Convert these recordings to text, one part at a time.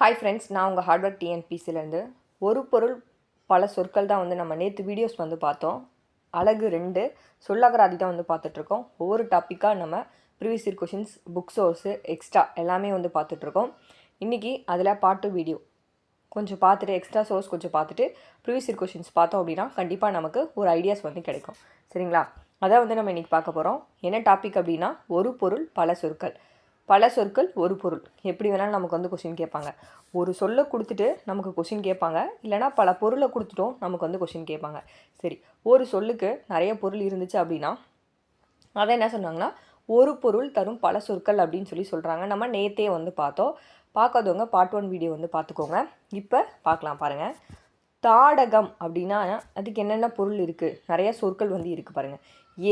Hi friends நான் உங்கள் hardware டிஎன்பிசிலேருந்து ஒரு பொருள் பல சொற்கள் தான் வந்து நம்ம நேற்று வீடியோஸ் வந்து பார்த்தோம். அழகு ரெண்டு சொல்லகராதி தான் வந்து பார்த்துட்ருக்கோம். ஒவ்வொரு டாப்பிக்காக நம்ம previous year questions book source extra எல்லாமே வந்து பார்த்துட்ருக்கோம். இன்றைக்கி அதில் பாட்டு வீடியோ கொஞ்சம் பார்த்துட்டு எக்ஸ்ட்ரா சோர்ஸ் கொஞ்சம் பார்த்துட்டு ப்ரீவியஸ் இயர் கொஷின்ஸ் பார்த்தோம் அப்படின்னா கண்டிப்பாக நமக்கு ஒரு ஐடியாஸ் வந்து கிடைக்கும். சரிங்களா? அதான் வந்து நம்ம இன்றைக்கி பார்க்க போகிறோம் என்ன டாபிக் அப்படின்னா ஒரு பொருள் பல சொற்கள். பல சொற்கள் ஒரு பொருள். எப்படி வேணாலும் நமக்கு வந்து கொஷின் கேட்பாங்க. ஒரு சொல்லை கொடுத்துட்டு நமக்கு கொஷின் கேட்பாங்க. இல்லைனா பல பொருளை கொடுத்துட்டும் நமக்கு வந்து கொஷின் கேட்பாங்க. சரி ஒரு சொல்லுக்கு நிறைய பொருள் இருந்துச்சு அப்படின்னா அதை என்ன சொன்னாங்கன்னா ஒரு பொருள் தரும் பல சொற்கள் அப்படின்னு சொல்லி சொல்கிறாங்க நம்ம நேத்தே வந்து பார்த்தோம். பார்க்காதவங்க பார்ட் ஒன் வீடியோ வந்து பார்த்துக்கோங்க. இப்போ பார்க்கலாம் பாருங்கள் தாடகம் அப்படின்னா அதுக்கு என்னென்ன பொருள் இருக்குது நிறைய சொற்கள் வந்து இருக்குது பாருங்கள்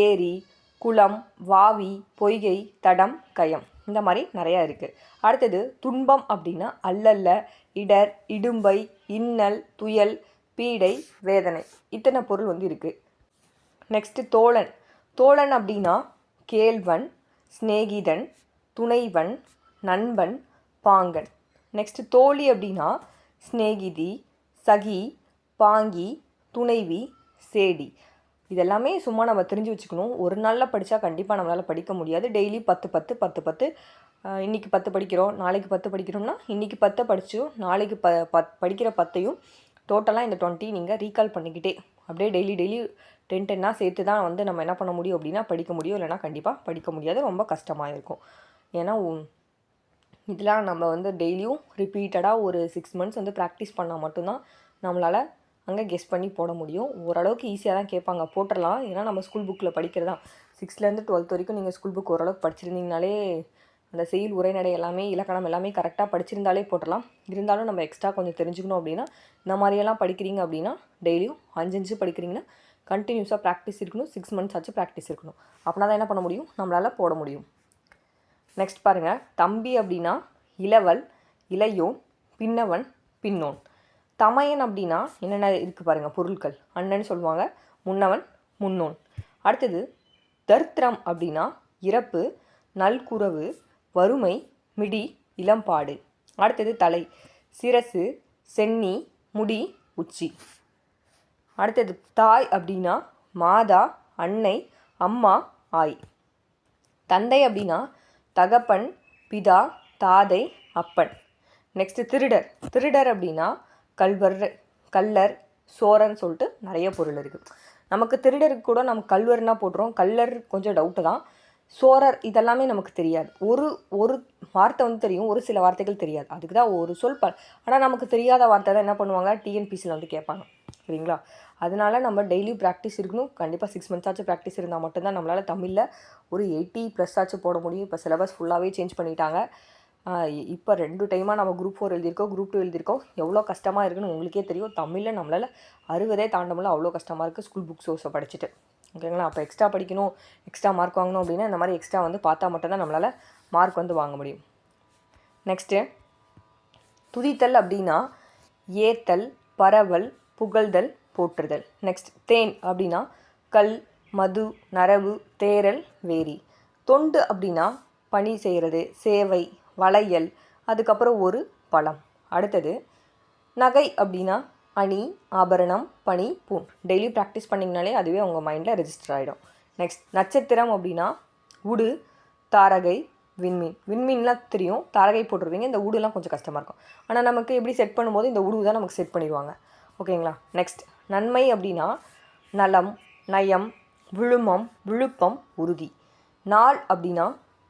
ஏரி குளம் வாவி பொய்கை தடம் கயம். இந்த மாதிரி நிறையா இருக்குது அடுத்தது துன்பம் அப்படின்னா அல்லல்ல இடர் இடும்பை இன்னல் துயல் பீடை வேதனை. இத்தனை பொருள் வந்து இருக்குது நெக்ஸ்ட்டு தோழன். தோழன் அப்படின்னா கேள்வன் சிநேகிதன் துணைவன் நண்பன் பாங்கன். நெக்ஸ்ட் தோழி அப்படின்னா சிநேகிதி சகி பாங்கி துணைவி சேடி. இதெல்லாமே சும்மா நம்ம தெரிஞ்சு வச்சுக்கணும். ஒரு நாளில் படித்தா கண்டிப்பாக நம்மளால் படிக்க முடியாது. டெய்லி பத்து பத்து பத்து பத்து. இன்றைக்கி பத்து படிக்கிறோம். நாளைக்கு பத்து படிக்கிறோம்னா இன்றைக்கி பத்தை படிச்சும் நாளைக்கு ப பத் படிக்கிற பத்தையும் டோட்டலாக இந்த டுவெண்ட்டி நீங்கள் ரீகால் பண்ணிக்கிட்டே. அப்படியே டெய்லி டெய்லி டென் டென்னாக சேர்த்து தான் வந்து நம்ம என்ன பண்ண முடியும் அப்படின்னா படிக்க முடியும். இல்லைனா கண்டிப்பாக படிக்க முடியாது. ரொம்ப கஷ்டமாக இருக்கும். ஏன்னா இதெல்லாம் நம்ம வந்து டெய்லியும் ரிப்பீட்டடாக ஒரு சிக்ஸ் மந்த்ஸ் வந்து ப்ராக்டிஸ் பண்ணால் மட்டும்தான் நம்மளால் அங்கே கெஸ் பண்ணி போட முடியும். ஓரளவுக்கு ஈஸியாக தான் கேட்பாங்க. போட்டுடலாம் ஏன்னா நம்ம ஸ்கூல் புக்கில் படிக்கிறது. தான் சிக்ஸ்த்லேருந்து டுவெல்த் வரைக்கும் நீங்கள் ஸ்கூல் புக் ஓரளவுக்கு படிச்சிருந்தீங்கனாலே அந்த செயல் உரைநடை எல்லாமே இலக்கணம் எல்லாமே கரெக்டாக படிச்சிருந்தாலே போட்டலாம் இருந்தாலும் நம்ம எக்ஸ்ட்ரா கொஞ்சம் தெரிஞ்சுக்கணும் அப்படின்னா இந்த மாதிரியெல்லாம் படிக்கிறீங்க அப்படின்னா டெய்லியும் அஞ்சு அஞ்சு படிக்கிறீங்கன்னா கண்டினியூஸாக ப்ராக்டிஸ் இருக்கணும். சிக்ஸ் மந்த்ஸ் ஆச்சு ப்ராக்டிஸ் இருக்கணும். அப்படின்னா தான் என்ன பண்ண முடியும்? நம்மளால் போட முடியும். நெக்ஸ்ட் பாருங்கள் தம்பி அப்படின்னா இளவல் இளையோன் பின்னவன் பின்னோன். தமையன் அப்படின்னா என்னென்ன இருக்குது பாருங்கள் பொருட்கள் அண்ணன் சொல்லுவாங்க முன்னவன் முன்னோன். அடுத்தது தர்த்திரம் அப்படின்னா இறப்பு நல்குறவு வறுமை மிடி இளம்பாடு. அடுத்தது தலை. சிரசு சென்னி முடி உச்சி. அடுத்தது தாய் அப்படின்னா மாதா அன்னை அம்மா ஆய். தந்தை அப்படின்னா தகப்பன் பிதா தாதை அப்பன். நெக்ஸ்ட்டு திருடர். திருடர் அப்படின்னா கல்வர் கல்லர் சோரன் சொல்லிட்டு நிறைய பொருள் இருக்குது நமக்கு திருடருக்கு கூட நம்ம கல்வர்னா போட்டுரும் கல்லர் கொஞ்சம் டவுட்டு தான். சோரர் இதெல்லாமே நமக்கு தெரியாது. ஒரு ஒரு வார்த்தை வந்து தெரியும். ஒரு சில வார்த்தைகள் தெரியாது. அதுக்கு தான் ஒரு சொல் ப ஆனால் நமக்கு தெரியாத வார்த்தை தான் என்ன பண்ணுவாங்க? டிஎன்பிசியில் வந்து கேட்பாங்க. சரிங்களா? அதனால் நம்ம டெய்லி ப்ராக்டிஸ் இருக்கணும். கண்டிப்பாக சிக்ஸ் மந்த்ஸ் ஆச்சு ப்ராக்டிஸ் இருந்தால் மட்டும்தான் நம்மளால் தமிழில் ஒரு எயிட்டி ப்ளஸ் ஆச்சு போட முடியும். இப்போ சிலபஸ் ஃபுல்லாகவே சேஞ்ச் பண்ணிட்டாங்க. இப்போ ரெண்டு டைமாக நம்ம குரூப் ஃபோர் எழுதியிருக்கோம் குரூப் டூ எழுதியிருக்கோம். எவ்வளோ கஷ்டமாக இருக்குன்னு உங்களுக்கே தெரியும். தமிழில் நம்மளால் அறுபதே தாண்டமில்ல அவ்வளோ கஷ்டமாக இருக்குது ஸ்கூல் புக் சோர்ஸை படிச்சுட்டு. ஓகேங்களா அப்போ எக்ஸ்ட்ரா படிக்கணும் எக்ஸ்ட்ரா மார்க் வாங்கணும் அப்படின்னா இந்த மாதிரி எக்ஸ்ட்ரா வந்து பார்த்தா மட்டும்தான் நம்மளால் மார்க் வந்து வாங்க முடியும். நெக்ஸ்ட்டு துதித்தல் அப்படின்னா ஏத்தல் பரவல் புகழ்தல் போற்றுதல். நெக்ஸ்ட் தேன் அப்படின்னா கல் மது நரவு தேரல் வேரி. தொண்டு அப்படின்னா பணி செய்கிறது சேவை வளையல் அதுக்கப்புறம் ஒரு பழம். அடுத்தது நகை அப்படின்னா அணி ஆபரணம் பனி பூ டெய்லி ப்ராக்டிஸ் பண்ணிங்கனாலே அதுவே உங்கள் மைண்டில் ரெஜிஸ்டர் ஆகிடும் நெக்ஸ்ட் நட்சத்திரம் அப்படின்னா உடு தாரகை விண்மீன். விண்மீன்லாம் தெரியும். தாரகை போட்டிருப்பீங்க. இந்த உடுலாம் கொஞ்சம் கஷ்டமாக இருக்கும். ஆனால் நமக்கு எப்படி செட் பண்ணும்போது இந்த உடு தான் நமக்கு செட் பண்ணிடுவாங்க. ஓகேங்களா நெக்ஸ்ட் நன்மை அப்படின்னா நலம் நயம் விழுமம் விழுப்பம் உறுதி. நாள் அப்படின்னா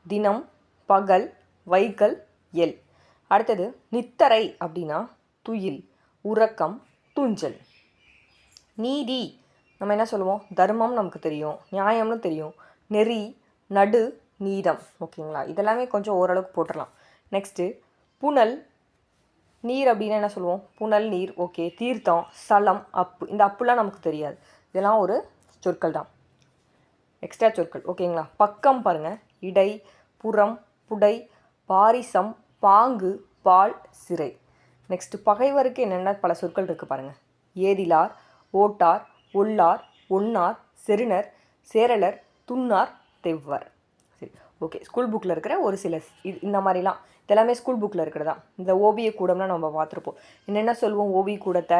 தினம் பகல் வைக்கல் எல். அடுத்தது நித்தரை அப்படின்னா துயில் உறக்கம் துஞ்சல். நீதி நம்ம என்ன சொல்லுவோம்? தர்மம் நமக்கு தெரியும் நியாயம்னு தெரியும். நெறி நடு நீதம். ஓகேங்களா? இதெல்லாமே கொஞ்சம் ஓரளவுக்கு போட்டுடலாம். நெக்ஸ்ட்டு புனல் நீர் அப்படின்னா என்ன சொல்லுவோம்? புனல் நீர். ஓகே. தீர்த்தம் சலம் அப்பு. இந்த அப்புலாம் நமக்கு தெரியாது. இதெல்லாம் ஒரு சொற்கள் தான். எக்ஸ்ட்ரா சொற்கள். ஓகேங்களா? பக்கம் பாருங்கள் இடை புறம் புடை பாரிசம் பாங்கு பால் சிறை. நெக்ஸ்ட் பகைவருக்கு என்னென்ன பல சொற்கள் இருக்குது பாருங்கள் ஏதிலார் ஓட்டார் ஒல்லார் ஒன்னார் செருணர் சேரலர் துன்னார் தெவ்வர். சரி ஓகே ஸ்கூல் புக்கில் இருக்கிற ஒரு சில இது இந்த மாதிரிலாம். இதெல்லாமே ஸ்கூல் புக்கில் இருக்கிறதா. இந்த ஓவிய கூடம்லாம் நம்ம பார்த்துருப்போம். என்னென்ன சொல்லுவோம்? ஓவிய கூடத்தை?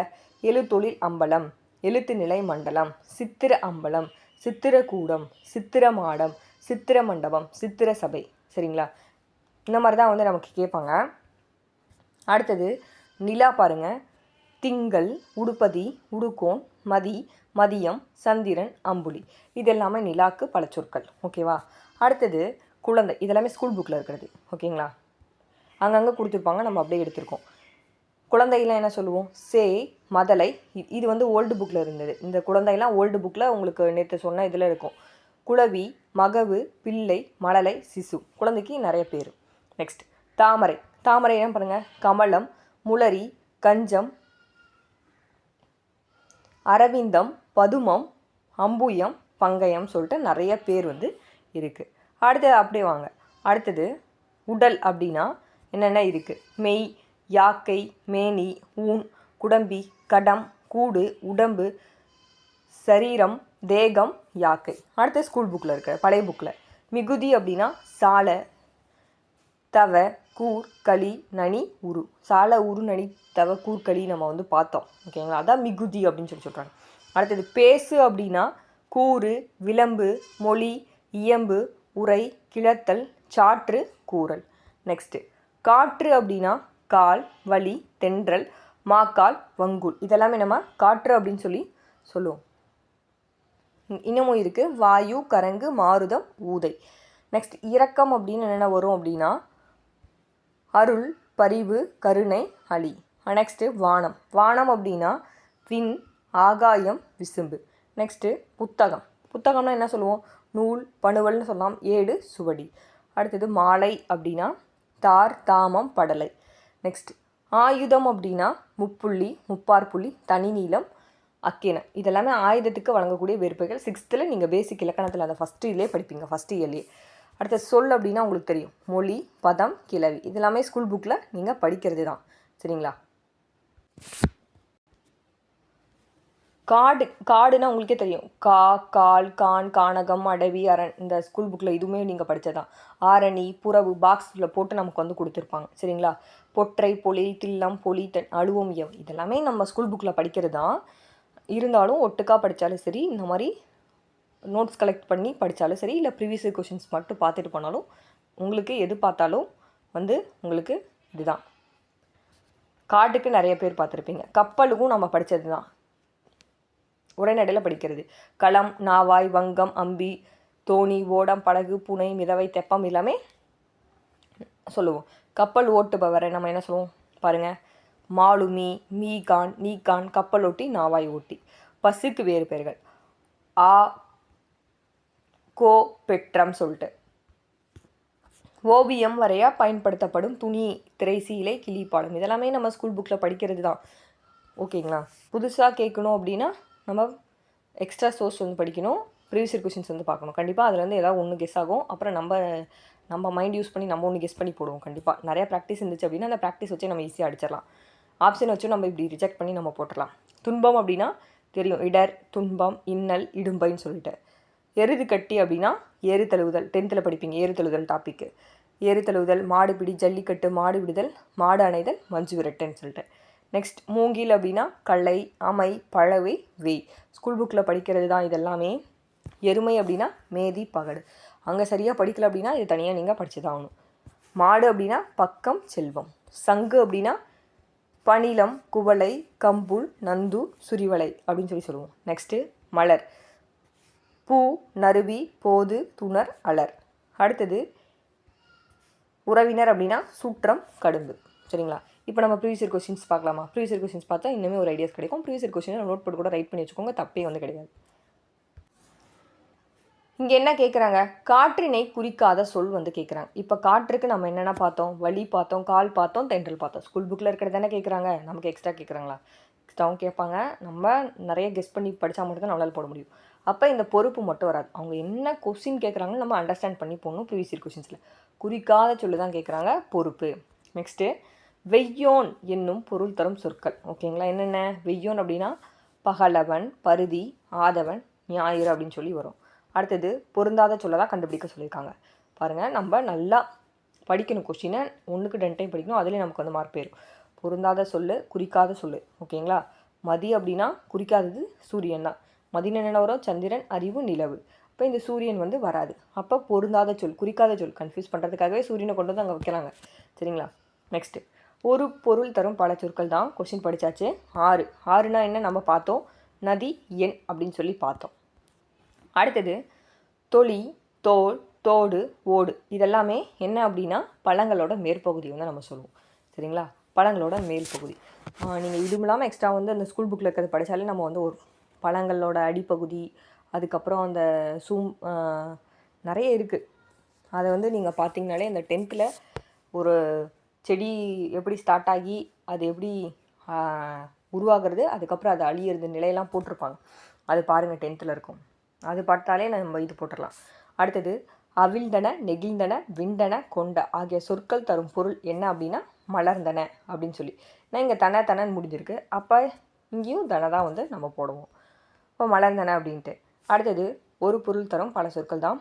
எழுத்தொழில் அம்பலம் எழுத்து நிலை மண்டலம் சித்திர அம்பலம் சித்திரக்கூடம் சித்திர மாடம் சித்திர மண்டபம் சித்திர சபை. சரிங்களா? இந்த மாதிரி தான் வந்து நமக்கு கேட்பாங்க. அடுத்தது நிலா பாருங்கள் திங்கள் உடுப்பதி உடுக்கோன் மதி மதியம் சந்திரன் அம்புலி. இது எல்லாமே நிலாக்கு பல சொற்கள். ஓகேவா? அடுத்தது குழந்தை. இதெல்லாமே ஸ்கூல் புக்கில் இருக்கிறது. ஓகேங்களா? அங்கங்கே கொடுத்துருப்பாங்க. நம்ம அப்படியே எடுத்திருக்கோம். குழந்தைலாம் என்ன சொல்லுவோம்? சே மதலை. இது வந்து ஓல்டு புக்கில் இருந்தது. இந்த குழந்தைலாம் ஓல்டு புக்கில் உங்களுக்கு நேற்று சொன்ன இதில் இருக்கும். குளவி மகவு பிள்ளை மழலை சிசு. குழந்தைக்கு நிறைய பேர். நெக்ஸ்ட் தாமரை. தாமரை என்ன பாருங்க. கமலம் முளரி கஞ்சம் அரவிந்தம் பதுமம் அம்புயம் பங்கயம் சொல்லிட்டு நிறைய பேர் வந்து இருக்குது அடுத்தது அப்படியே வாங்க. அடுத்தது உடல் அப்படின்னா என்னென்ன இருக்குது மெய் யாக்கை மேனி ஊன் குடம்பி கடம் கூடு உடம்பு சரீரம் தேகம் யாக்கை. அடுத்த ஸ்கூல் புக்கில் இருக்க. பழைய புக்கில் மிகுதி அப்படின்னா சாலை தவ கூர் களி நனி உரு. சால உரு நனி தவ கூர் களி நம்ம வந்து பார்த்தோம். ஓகேங்களா? அதான் மிகுதி அப்படின்னு சொல்லி சொல்கிறாங்க அடுத்தது பேசு அப்படின்னா கூறு விளம்பு மொழி இயம்பு உரை கிளத்தல் சாற்று கூறல். நெக்ஸ்ட்டு காற்று அப்படின்னா கால் வலி தென்றல் மாக்கால் வங்குல். இதெல்லாமே நம்ம காற்று அப்படின்னு சொல்லி சொல்லுவோம். இன்னமும் இருக்குது வாயு கரங்கு மாருதம் ஊதை. நெக்ஸ்ட் இரக்கம் அப்படின்னு என்னென்ன வரும் அப்படின்னா அருள் பரிவு கருணை அலி நெக்ஸ்ட்டு வானம். வானம் அப்படின்னா விண் ஆகாயம் விசும்பு. நெக்ஸ்ட்டு புத்தகம். புத்தகம்னா என்ன சொல்லுவோம்? நூல் பணுவல்னு சொல்லலாம். ஏடு சுவடி. அடுத்தது மாலை அப்படின்னா தார் தாமம் படலை. நெக்ஸ்ட் ஆயுதம் அப்படின்னா முப்புள்ளி முப்பார் புள்ளி தனி நீளம் அக்கேன இதெல்லாமே ஆயுதத்துக்கு வழங்கக்கூடிய வெறுப்புகள் சிக்ஸ்த்தில் நீங்கள் பேசிக் இலக்கணத்தில் அதை ஃபஸ்ட் இயர்லேயே படிப்பீங்க ஃபஸ்ட் இயர்லேயே அடுத்த சொல் அப்படின்னா உங்களுக்கு தெரியும். மொழி பதம் கிளவி. இதெல்லாமே ஸ்கூல் புக்கில் நீங்கள் படிக்கிறது தான் சரிங்களா? காடு காடுனா உங்களுக்கே தெரியும். கா கால் கான் கானகம் அடவி அரண். இந்த ஸ்கூல் புக்கில் இதுவுமே நீங்கள் படித்ததான் ஆரணி புறவு பாக்ஸில் போட்டு நமக்கு வந்து கொடுத்துருப்பாங்க. சரிங்களா? பொற்றை பொலி தில்லம் பொலி தன் அழுவம் இதெல்லாமே நம்ம ஸ்கூல் புக்கில் படிக்கிறது தான் இருந்தாலும் ஒட்டுக்கா படித்தாலும் சரி இந்த மாதிரி நோட்ஸ் கலெக்ட் பண்ணி படித்தாலும் சரி இல்லை ப்ரீவியஸ் கொஷின்ஸ் மட்டும் பார்த்துட்டு போனாலும் உங்களுக்கு எது பார்த்தாலும் வந்து உங்களுக்கு இதுதான். காட்டுக்கு நிறைய பேர் பார்த்துருப்பீங்க. கப்பலுக்கும் நம்ம படித்தது தான் உரைநடையில் படிக்கிறது. களம் நாவாய் வங்கம் அம்பி தோணி ஓடம் படகு புனை மிதவை தெப்பம் எல்லாமே சொல்லுவோம். கப்பல் ஓட்டுபவரை நம்ம என்ன சொல்லுவோம்? பாருங்கள் மாலுமி மீகான் நீகான் கப்பல் ஓட்டி நாவாய் ஓட்டி. பஸ்ஸுக்கு வேறு பெயர்கள். ஆ கோபெட்ரம் சொல்லிட்டு. ஓவியம் வரைய பயன்படுத்தப்படும் துணி திரைசீலை கிளிப்பாடம். இதெல்லாமே நம்ம ஸ்கூல் புக்கில் படிக்கிறது தான் ஓகேங்களா? புதுசாக கேட்கணும் அப்படின்னா நம்ம எக்ஸ்ட்ரா சோர்ஸ் வந்து படிக்கணும். ப்ரீவியஸ் கொஷின்ஸ் வந்து பார்க்கணும். கண்டிப்பாக அதுலேருந்து ஏதாவது ஒன்று கெஸ் ஆகும். அப்புறம் நம்ம நம்ம மைண்ட் யூஸ் பண்ணி நம்ம ஒன்று கெஸ் பண்ணி போடுவோம். கண்டிப்பாக நிறையா ப்ராக்டிஸ் இருந்துச்சு அப்படின்னா அந்த ப்ராக்டிஸ் வச்சு நம்ம ஈஸியாக அடிச்சிடலாம். ஆப்ஷன் வச்சு நம்ம இப்படி ரிஜெக்ட் பண்ணி நம்ம போட்டுடலாம். துன்பம் அப்படின்னா தெரியும். இடர் துன்பம் இன்னல் இடும்பைன்னு சொல்லிட்டு. எருது கட்டி அப்படின்னா ஏறு தழுவுதல் டென்த்தில் படிப்பீங்க ஏறு தழுவுதல் டாப்பிக்கு ஏறு தழுவுதல் மாடு பிடி ஜல்லிக்கட்டு மாடு விடுதல் மாடு அணைதல் மஞ்சு விரட்டுன்னு சொல்லிட்டு நெக்ஸ்ட் மூங்கில் அப்படின்னா கள்ளை அமை பழவை வேய். ஸ்கூல் புக்கில் படிக்கிறது தான் இதெல்லாமே. எருமை அப்படின்னா மேதி பகடு. அங்கே சரியாக படிக்கல அப்படின்னா இது தனியாக நீங்கள் படிச்சு தான் ஆகணும். மாடு அப்படின்னா பக்கம் செல்வம். சங்கு அப்படின்னா பணிலம் குவளை கம்புல் நந்து சுரிவளை அப்படின்னு சொல்லி சொல்லுவோம். நெக்ஸ்ட்டு மலர். பூ நறுவி போது துணர் அலர். அடுத்தது உறவினர் அப்படின்னா சூற்றம் கடும்பு. சரிங்களா? இப்போ நம்ம ப்ரீவியஸ் கொஸ்டின்ஸ் பார்க்கலாமா? ப்ரீவியஸ் கொஸ்டின்ஸ் பார்த்தா இன்னுமே ஒரு ஐடியாஸ் கிடைக்கும். ப்ரீவியஸ் கொஸ்டினை நோட் போட்டு கூட ரைட் பண்ணி வச்சுக்கோங்க. தப்பே வந்து கிடையாது. இங்கே என்ன கேட்குறாங்க காற்றினை குறிக்காத சொல் வந்து கேட்குறாங்க இப்போ காற்றுக்கு நம்ம என்னென்ன பார்த்தோம்? வலி பார்த்தோம் கால் பார்த்தோம் தென்றல் பார்த்தோம். ஸ்கூல் புக்கில் இருக்கிறது தானே கேட்குறாங்க நமக்கு எக்ஸ்ட்ரா கேட்குறாங்களா எக்ஸ்ட்ராவும் கேட்பாங்க. நம்ம நிறைய கெஸ்ட் பண்ணி படித்தா மட்டும் தான் நம்மளால் போட முடியும். அப்போ இந்த பொறுப்பு மட்டும் வராது. அவங்க என்ன கொஸ்டின் கேட்குறாங்கன்னு நம்ம அண்டர்ஸ்டாண்ட் பண்ணி போடணும் ப்ரீவியஸ் கொஸ்டின்ஸில் குறிக்காத சொல்லு தான் கேட்குறாங்க பொறுப்பு. நெக்ஸ்ட்டு வெய்யோன் என்னும் பொருள் தரும் சொற்கள். ஓகேங்களா என்னென்ன? வெய்யோன் அப்படின்னா பகலவன் பருதி ஆதவன் ஞாயிறு அப்படின்னு சொல்லி வரும். அடுத்தது பொருந்தாத சொல்ல தான் கண்டுபிடிக்க சொல்லியிருக்காங்க. பாருங்கள் நம்ம நல்லா படிக்கணும் கொஸ்டினை ஒன்றுக்கு ரெண்டு டைம் படிக்கணும் அதுலேயே நமக்கு வந்து மார்க் போயிடும் பொருந்தாத சொல்லு குறிக்காத சொல்லு. ஓகேங்களா மதி அப்படின்னா குறிக்காதது சூரியன் தான். மதினனவரோ சந்திரன் அறிவு நிலவு. அப்போ இந்த சூரியன் வந்து வராது. அப்போ பொருந்தாத சொல் குறிக்காத சொல் கன்ஃபியூஸ் பண்ணுறதுக்காகவே சூரியனை கொண்டு வந்து அங்கே வைக்கிறாங்க சரிங்களா? நெக்ஸ்ட்டு ஒரு பொருள் தரும் பல சொற்கள் தான். கொஷின் படித்தாச்சு ஆறு. ஆறுனா என்ன? நம்ம பார்த்தோம். நதி எண் அப்படின்னு சொல்லி பார்த்தோம். அடுத்தது தொளி தோல் தோடு ஓடு. இதெல்லாமே என்ன அப்படின்னா பழங்களோட மேற்பகுதி வந்து நம்ம சொல்லுவோம். சரிங்களா? பழங்களோட மேல் பகுதி நீங்கள் இதுவும் இல்லாமல் எக்ஸ்ட்ரா வந்து அந்த ஸ்கூல் புக்கில் இருக்கிறத படித்தாலே நம்ம வந்து ஒரு பழங்களோட அடிப்பகுதி அதுக்கப்புறம் அந்த சூம் நிறைய இருக்குது அதை வந்து நீங்கள் பார்த்தீங்கனாலே அந்த டென்த்தில் ஒரு செடி எப்படி ஸ்டார்ட் ஆகி அது எப்படி உருவாகிறது அதுக்கப்புறம் அது அழியிறது நிலையெல்லாம் போட்டிருப்பாங்க. அது பாருங்கள் டென்த்தில் இருக்கும். அது பார்த்தாலே நம்ம இது போட்டுடலாம். அடுத்தது அவிழ்ந்தன நெகிழ்ந்தன விண்டன கொண்ட ஆகிய சொற்கள் தரும் பொருள் என்ன அப்படின்னா மலர்ந்தன அப்படின்னு சொல்லி. நான் இங்கே தன தனன்னு முடிஞ்சிருக்கு. அப்போ இங்கேயும் தன தான் வந்து நம்ம போடுவோம். இப்போ மலர்ந்தன அப்படின்ட்டு. அடுத்தது ஒரு பொருள் தரும் பல சொற்கள் தான்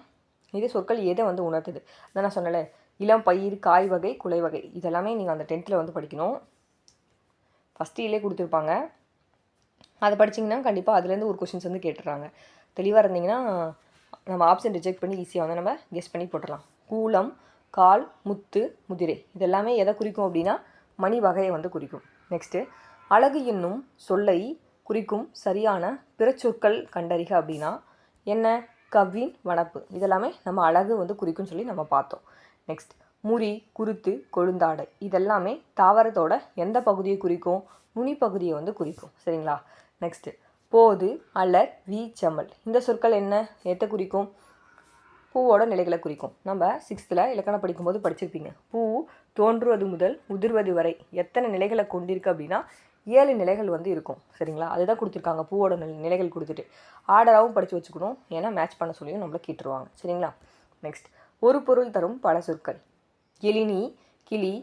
இது சொற்கள் எதை வந்து உணர்த்துது? அதான் நான் சொன்னல இளம் பயிர் காய் வகை குலை வகை இதெல்லாமே நீங்கள் அந்த டென்த்தில் வந்து படிக்கணும். ஃபஸ்ட் இயர்லேயே கொடுத்துருப்பாங்க. அதை படிச்சிங்கன்னா கண்டிப்பாக அதுலேருந்து ஒரு கொஷின்ஸ் வந்து கேட்டுடுறாங்க. தெளிவாக இருந்தீங்கன்னா நம்ம ஆப்ஷன் ரிஜெக்ட் பண்ணி ஈஸியாக வந்து நம்ம கெஸ் பண்ணி போட்டுடலாம். கூலம் கால் முத்து முதிரை இதெல்லாமே எதை குறிக்கும் அப்படின்னா மணி வகையை வந்து குறிக்கும். நெக்ஸ்ட்டு அழகு என்னும் சொல்லை குறிக்கும் சரியான பிறச்சொற்கள் கண்டறிக அப்படின்னா என்ன? கவ்வின் வனப்பு. இதெல்லாமே நம்ம அழகு வந்து குறிக்கும்னு சொல்லி நம்ம பார்த்தோம். நெக்ஸ்ட் முறி குருத்து கொழுந்தாடை. இதெல்லாமே தாவரத்தோட எந்த பகுதியை குறிக்கும்? நுனி பகுதியை வந்து குறிக்கும். சரிங்களா? நெக்ஸ்ட்டு போது அலர் வீச்சமல் இந்த சொற்கள் என்ன? எத்தை குறிக்கும்? பூவோட நிலைகளை குறிக்கும். நம்ம சிக்ஸ்த்தில் இலக்கணம் படிக்கும்போது படிச்சிருப்பீங்க. பூ தோன்றுவது முதல் உதிர்வது வரை எத்தனை நிலைகளை கொண்டிருக்கு அப்படின்னா ஏழு நிலைகள் வந்து இருக்கும் சரிங்களா? அதுதான் கொடுத்துருக்காங்க. பூவோட நிலைகள் கொடுத்துட்டு. ஆர்டராகவும் படித்து வச்சுக்கணும். ஏன்னா மேட்ச் பண்ண சொல்லியும் நம்மளை கேட்டுருவாங்க சரிங்களா? நெக்ஸ்ட் ஒரு பொருள் தரும் பல சொற்கள். எலினி கிளி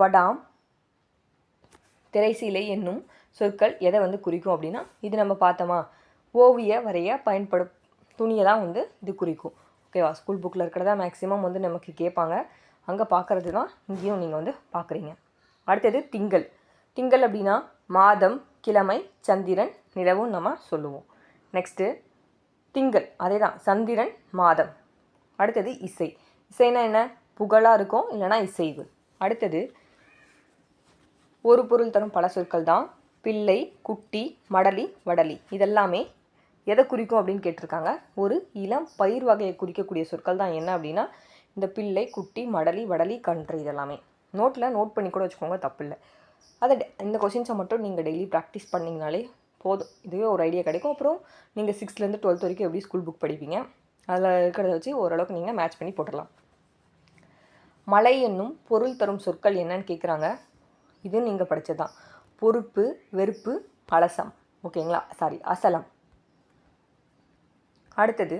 படாம் திரைசீலை என்னும் சொற்கள் எதை வந்து குறிக்கும் அப்படின்னா இது நம்ம பார்த்தோமா? ஓவிய வரைய பயன்படும் துணியை தான் வந்து இது குறிக்கும். ஓகேவா ஸ்கூல் புக்கில் இருக்கிறதா மேக்ஸிமம் வந்து நமக்கு கேட்பாங்க. அங்கே பார்க்குறது தான் இங்கேயும் நீங்கள் வந்து பார்க்குறீங்க. அடுத்தது திங்கள். திங்கள் அப்படின்னா மாதம் கிழமை சந்திரன் நிலவும் நம்ம சொல்லுவோம். நெக்ஸ்ட்டு திங்கள். அதே தான் சந்திரன் மாதம். அடுத்தது இசை. இசைனா என்ன? புகழாக இருக்கும் இல்லைனா இசைவு. அடுத்தது ஒரு பொருள் தரும் பல சொற்கள் தான். பிள்ளை குட்டி மடலி வடலி. இதெல்லாமே எதை குறிக்கும் அப்படின்னு கேட்டிருக்காங்க? ஒரு இளம் பயிர் வகையை குறிக்கக்கூடிய சொற்கள் தான். என்ன அப்படின்னா இந்த பிள்ளை குட்டி மடலி வடலி கன்று இதெல்லாமே. நோட்டில் நோட் பண்ணி கூட வச்சுக்கோங்க தப்பு இல்லை அதை இந்த கொஷின்ஸை மட்டும் நீங்கள் டெய்லி ப்ராக்டிஸ் பண்ணிங்கனாலே போதும். இதுவே ஒரு ஐடியா கிடைக்கும். அப்புறம் நீங்கள் சிக்ஸ்த்லேருந்து டுவெல்த் வரைக்கும் எப்படி ஸ்கூல் புக் படிப்பீங்க? அதில் இருக்கிறத வச்சு ஓரளவுக்கு நீங்கள் மேட்ச் பண்ணி போட்டுடலாம். மலை என்னும் பொருள் தரும் சொற்கள் என்னன்னு கேட்குறாங்க இது நீங்கள் படித்தது தான் பொறுப்பு வெறுப்பு அலசம் ஓகேங்களா? சாரி அசலம். அடுத்தது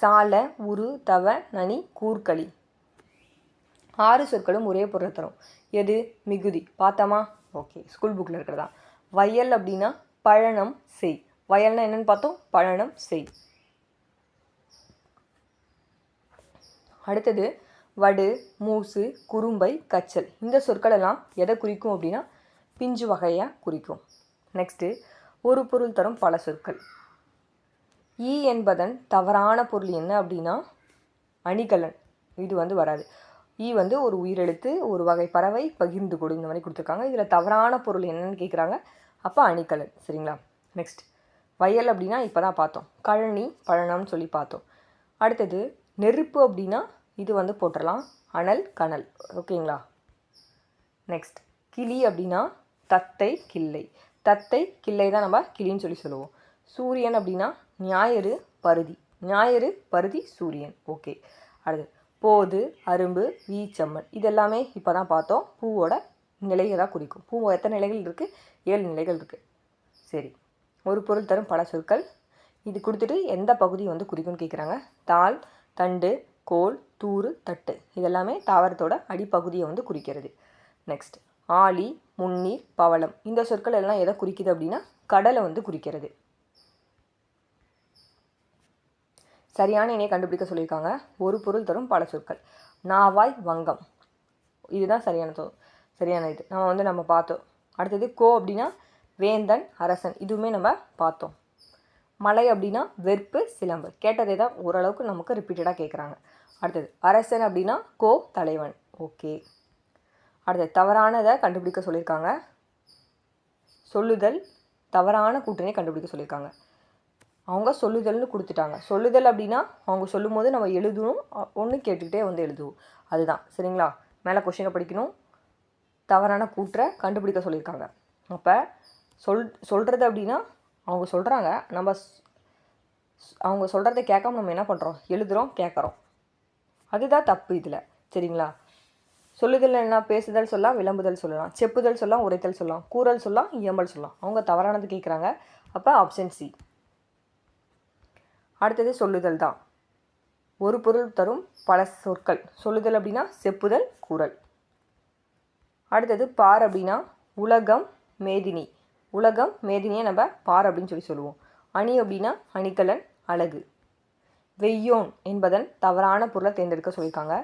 சால உரு தவ நனி கூர்க்களி ஆறு சொற்களும் ஒரே பொருள் தரும். எது? மிகுதி. பார்த்தோமா? ஓகே. ஸ்கூல் புக்கில் இருக்கிறதா? வயல் அப்படின்னா பழனம் செய். வயல்னா என்னென்னு பார்த்தோம்? பழனம் செய். அடுத்தது வடு மூசு குறும்பை கச்சல். இந்த சொற்களெல்லாம் எதை குறிக்கும் அப்படின்னா பிஞ்சு வகையாக குறிக்கும். நெக்ஸ்ட்டு ஒரு பொருள் தரும் பல சொற்கள். ஈ என்பதன் தவறான பொருள் என்ன அப்படின்னா அணிகலன். இது வந்து வராது. ஈ வந்து ஒரு உயிரெழுத்து ஒரு வகை பறவை பகிர்ந்து கொடு இந்த மாதிரி கொடுத்துருக்காங்க. இதில் தவறான பொருள் என்னன்னு கேட்குறாங்க அப்போ அணிக்கலன் சரிங்களா? நெக்ஸ்ட் வயல் அப்படின்னா இப்போ தான் பார்த்தோம். கழனி பழனம்னு சொல்லி பார்த்தோம். அடுத்தது நெருப்பு அப்படின்னா இது வந்து போட்டுடலாம் அனல் கனல். ஓகேங்களா? நெக்ஸ்ட் கிளி அப்படின்னா தத்தை கிள்ளை. தத்தை கிள்ளை தான் நம்ம கிளின்னு சொல்லி சொல்லுவோம். சூரியன் அப்படின்னா ஞாயிறு பருதி. ஞாயிறு பருதி சூரியன். ஓகே. அடுத்து போது அரும்பு வீச்சம்மன் இதெல்லாமே இப்போ தான் பார்த்தோம். பூவோட நிலையை தான் குறிக்கும். பூ எத்தனை நிலைகள் இருக்குது ஏழு நிலைகள் இருக்குது சரி. ஒரு பொருள் தரும் பல சொற்கள். இது கொடுத்துட்டு எந்த பகுதி வந்து குறிக்கும்னு கேட்குறாங்க தாள் தண்டு கோல் தூறு தட்டு. இதெல்லாமே தாவரத்தோட அடிப்பகுதியை வந்து குறிக்கிறது. நெக்ஸ்ட் ஆலி முன்னீர் பவளம். இந்த சொற்கள் எல்லாம் எதை குறிக்குது அப்படின்னா கடலை வந்து குறிக்கிறது. சரியான இணையை கண்டுபிடிக்க சொல்லியிருக்காங்க. ஒரு பொருள் தரும் பல சொற்கள். நாவாய் வங்கம். இதுதான் சரியான சரியான இது. நம்ம வந்து நம்ம பார்த்தோம். அடுத்தது கோ அப்படின்னா வேந்தன் அரசன். இதுவுமே நம்ம பார்த்தோம். மலை அப்படின்னா வெறுப்பு சிலம்பு. கேட்டதே தான் ஓரளவுக்கு நமக்கு ரிப்பீட்டடாக கேட்குறாங்க அடுத்தது அரசன் அப்படின்னா கோ தலைவன். ஓகே. அடுத்தது தவறானதை கண்டுபிடிக்க சொல்லியிருக்காங்க. சொல்லுதல் தவறான கூட்டணியை கண்டுபிடிக்க சொல்லியிருக்காங்க. அவங்க சொல்லுதல்னு கொடுத்துட்டாங்க. சொல்லுதல் அப்படின்னா அவங்க சொல்லும் போது நம்ம எழுதணும் ஒன்று கேட்டுக்கிட்டே வந்து எழுதுவோம். அதுதான். சரிங்களா? மேலே கொஷினை படிக்கணும். தவறான கூற்றை கண்டுபிடிக்க சொல்லியிருக்காங்க. அப்போ சொல் சொல்கிறது அப்படின்னா அவங்க சொல்கிறாங்க நம்ம ஸ்- அவங்க சொல்கிறத கேட்காம நம்ம என்ன பண்ணுறோம் எழுதுகிறோம் கேட்குறோம். அதுதான் தப்பு இதில். சரிங்களா? சொல்லுதல் என்ன? பேசுதல் சொல்லலாம் விளம்புதல் சொல்லலாம். செப்புதல் சொல்லலாம் உரைத்தல் சொல்லலாம். கூறல் சொல்லலாம் இயம்பல் சொல்லலாம். அவங்க தவறானது கேட்குறாங்க. அப்போ ஆப்ஷன் சி அடுத்தது சொல்லுதல் தான். ஒரு பொருள் தரும் பல சொற்கள். சொல்லுதல் அப்படின்னா செப்புதல் கூறல். அடுத்தது பார் அப்படின்னா உலகம் மேதினி. உலகம் மேதினியை நம்ம பார் அப்படின்னு சொல்லி சொல்லுவோம். அணி அப்படின்னா அணிகலன் அழகு. வெய்யோன் என்பதன் தவறான பொருளை தேர்ந்தெடுக்க சொல்லியிருக்காங்க.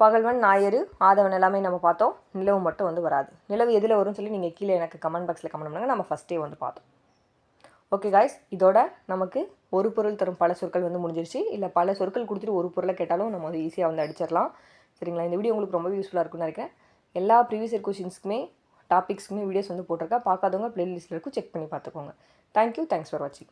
பகல்வன் ஞாயிறு ஆதவன் எல்லாமே நம்ம பார்த்தோம். நிலவு மட்டும் வந்து வராது. நிலவு எதில் வரும்னு சொல்லி நீங்கள் கீழே எனக்கு கமெண்ட் பாக்ஸில் கமெண்ட் பண்ணுங்கள் நம்ம ஃபஸ்ட்டே வந்து பார்த்தோம். ஓகே காய்ஸ் இதோட நமக்கு ஒரு பொருள் தரும் பல சொற்கள் வந்து முடிஞ்சிருச்சு. இல்லை பல சொற்கள் கொடுத்துட்டு ஒரு பொருளை கேட்டாலும் நம்ம வந்து ஈஸியாக வந்து அடிச்சிடலாம். சரிங்களா? இந்த வீடியோ உங்களுக்கு ரொம்ப யூஸ்ஃபுல்லாக இருக்கும்னு நினைக்கிறேன். எல்லா ப்ரீவியஸ் இயர் கொஷின்ஸ்க்குமே டாபிக்ஸ்க்குமே வீடியோஸ் வந்து போட்டிருக்கேன். பார்க்காதவங்க ப்ளேலிஸ்ட்டில் இருக்கும் செக் பண்ணி பார்த்துக்கோங்க. தேங்க்யூ தேங்க்ஸ் ஃபார் வாட்சிங்